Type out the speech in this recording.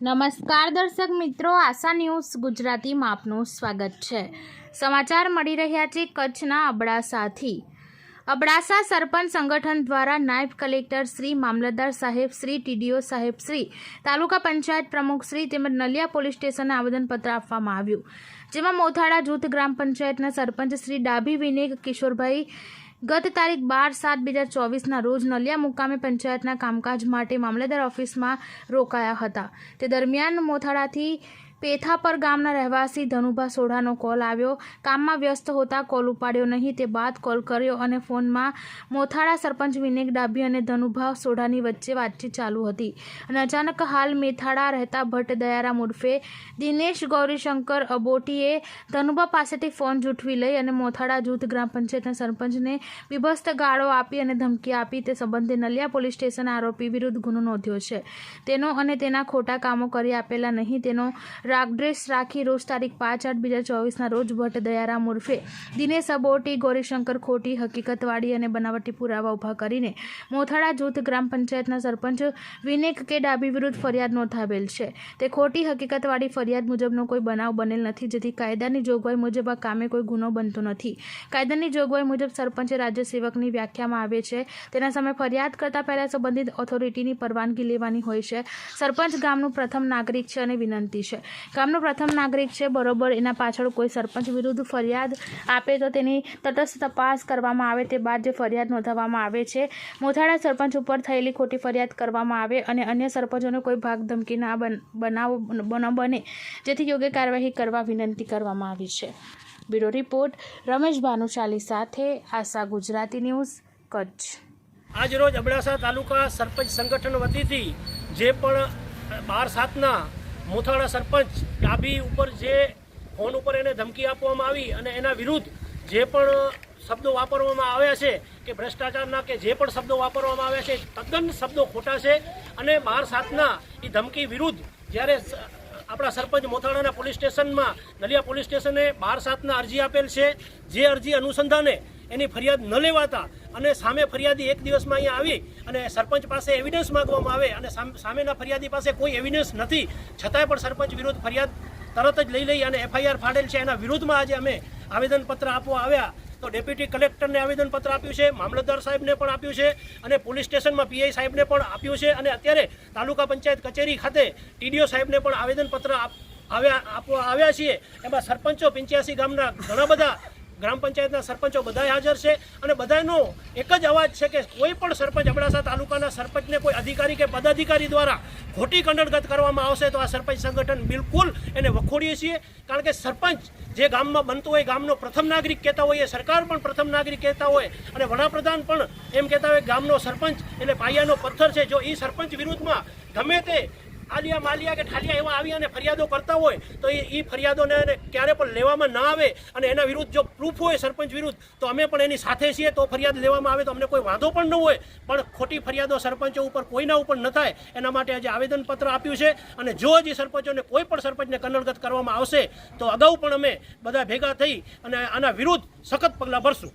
નમસ્કાર દર્શક મિત્રો, આશા ન્યૂઝ ગુજરાતીમાં આપનું સ્વાગત છે. સમાચાર મળી રહ્યા છે કચ્છના અબડાસાથી. અબડાસા સરપંચ સંગઠન દ્વારા નાયબ કલેક્ટર શ્રી મામલતદાર સાહેબ શ્રી, ટીડીઓ સાહેબ શ્રી, તાલુકા પંચાયત પ્રમુખ શ્રી તેમજ નલિયા પોલીસ સ્ટેશને આવેદનપત્ર આપવામાં આવ્યું. જેમાં મોથાળા જૂથ ગ્રામ પંચાયતના સરપંચ શ્રી ડાભી વિનેક કિશોરભાઈ ગત તારીખ બાર સાત બે હજાર ચોવીસના રોજ નલિયા મુકામે પંચાયતના કામકાજ માટે મામલેદાર ઓફિસમાં રોકાયા હતા. તે દરમિયાન મોથાળાથી પેથાપર ગામના રહેવાસી ધનુભા સોઢાનો કોલ આવ્યો. કામમાં વ્યસ્ત હોતા કોલ ઉપાડ્યો નહીં. તે બાદ કોલ કર્યો અને ફોનમાં મોથાળા, સરપંચ વિનેક ડાભી અને ધનુભા સોઢાની વચ્ચે વાતચીત ચાલુ હતી. અને અચાનક હાલ મેથાળા રહેતા ભટ્ટ દયારામ ઉર્ફે દિનેશ ગૌરીશંકર અબોટીએ ધનુભા પાસેથી ફોન જૂઠવી લઈ અને મોથાળા જૂથ ગ્રામ પંચાયતના સરપંચને વિભસ્ત ગાળો આપી અને ધમકી આપી. તે સંબંધે નલિયા પોલીસ સ્ટેશન આરોપી વિરુદ્ધ ગુનો નોંધ્યો છે. તેનો અને તેના ખોટા કામો કરી આપેલા નહીં. તેનો રાગડ્રેસ રાખી રોજ તારીખ પાંચ આઠ બે હજાર ચોવીસના રોજ ભટ્ટ દયારામ ઉર્ફે દિનેશ અબોટી ગૌરીશંકર ખોટી હકીકતવાળી અને બનાવટી પુરાવા ઊભા કરીને મોથાળા જૂથ ગ્રામ પંચાયતના સરપંચ વિનેક કે ડાબી વિરુદ્ધ ફરિયાદ નોંધાવેલ છે. તે ખોટી, હકીકતવાળી ફરિયાદ મુજબનો કોઈ બનાવ બનેલ નથી, જેથી કાયદાની જોગવાઈ મુજબ આ કામે કોઈ ગુનો બનતો નથી. કાયદાની જોગવાઈ મુજબ સરપંચે રાજ્ય સેવકની વ્યાખ્યામાં આવે છે, તેના સામે ફરિયાદ કરતા પહેલાં સંબંધિત ઓથોરિટીની પરવાનગી લેવાની હોય છે. સરપંચ ગામનું પ્રથમ નાગરિક છે અને વિનંતી છે. ગામનો પ્રથમ નાગરિક છે, બરોબર. એના પાછળ કોઈ સરપંચ વિરુદ્ધ ફરિયાદ આપે તો તેની તટસ્થ તપાસ કરવામાં આવે તે બાદ જે ફરિયાદ નોંધાવવામાં આવે છે, મોથાળા સરપંચ ઉપર થયેલી ખોટી ફરિયાદ કરવામાં આવે અને અન્ય સરપંચોને કોઈ ભાગ ધમકી ના બન, બનાવ, ન બને, જેથી યોગ્ય કાર્યવાહી કરવા વિનંતી કરવામાં આવી છે. બ્યુરો રિપોર્ટ, રમેશ ભાનુશાલી સાથે, આશા ગુજરાતી ન્યૂઝ, કચ્છ. આજરોજ અબડાસા તાલુકા સરપંચ સંગઠન વતીથી જે પણ બાર સાતના મોથાળા સરપંચ ડાબી ઉપર જે ફોન ઉપર એને ધમકી આપવામાં આવી અને એના વિરુદ્ધ જે પણ શબ્દો વાપરવામાં આવ્યા છે કે ભ્રષ્ટાચારના કે જે પણ શબ્દો વાપરવામાં આવ્યા છે, તદ્દન શબ્દો ખોટા છે અને બાર સાતના એ ધમકી વિરુદ્ધ જ્યારે આપણા સરપંચ મોથાણાના પોલીસ સ્ટેશનમાં નલિયા પોલીસ સ્ટેશને બાર સાતના અરજી આપેલ છે, જે અરજી અનુસંધાને એની ફરિયાદ ન લેવાતા અને સામે ફરિયાદી એક દિવસમાં અહીંયા આવી અને સરપંચ પાસે એવિડન્સ માગવામાં આવે અને સામ- સામેના ફરિયાદી પાસે કોઈ એવિડન્સ નથી. છતાંય પણ સરપંચ વિરુદ્ધ ફરિયાદ તરત જ લઈ લઈ અને એફઆઈઆર ફાડેલ છે. એના વિરુદ્ધમાં આજે અમે આવેદનપત્ર આપવા આવ્યા. તો ડેપ્યુટી કલેક્ટરને આવેદનપત્ર આપ્યું છે, મામલતદાર સાહેબને પણ આપ્યું છે અને પોલીસ સ્ટેશનમાં પીઆઈ સાહેબને પણ આપ્યું છે. અને અત્યારે તાલુકા પંચાયત કચેરી ખાતે ટીડીઓ સાહેબને પણ આવેદનપત્ર આપ- આવ્યા, આપવા આવ્યા છીએ. એમાં સરપંચો પંચ્યાસી ગામના ઘણા બધા ગ્રામ પંચાયતના સરપંચો બધાય હાજર છે અને બધાનો એક જ અવાજ છે કે કોઈ પણ સરપંચ અબડાસા તાલુકાના સરપંચને કોઈ અધિકારી કે પદાધિકારી દ્વારા ખોટી કંડળગત કરવામાં આવશે તો આ સરપંચ સંગઠન બિલકુલ એને વખોડીએ છીએ. કારણ કે સરપંચ જે ગામમાં બનતો હોય, ગામનો પ્રથમ નાગરિક કહેતા હોય સરકાર પણ પ્રથમ નાગરિક કહેતા હોય અને વડાપ્રધાન પણ એમ કહેતા હોય ગામનો સરપંચ એટલે પાયાનો પથ્થર છે. જો એ સરપંચ વિરુદ્ધમાં ગમે તે આલિયા માલિયા કે ઠાલિયા એવા આવી અને ફરિયાદો કરતા હોય, તો એ ફરિયાદોને ક્યારે પણ લેવામાં ના આવે અને એના વિરુદ્ધ જો પ્રૂફ હોય સરપંચ વિરુદ્ધ, તો અમે પણ એની સાથે છીએ, તો ફરિયાદ લેવામાં આવે તો અમને કોઈ વાંધો પણ ન હોય. પણ ખોટી ફરિયાદો સરપંચો ઉપર કોઈના ઉપર ન થાય. એના માટે આજે આવેદનપત્ર આપ્યું છે અને જો હજી સરપંચોને કોઈ પણ સરપંચને કન્નડગત કરવામાં આવશે, તો અગાઉ પણ અમે બધા ભેગા થઈ અને આના વિરુદ્ધ સખત પગલાં ભરશું.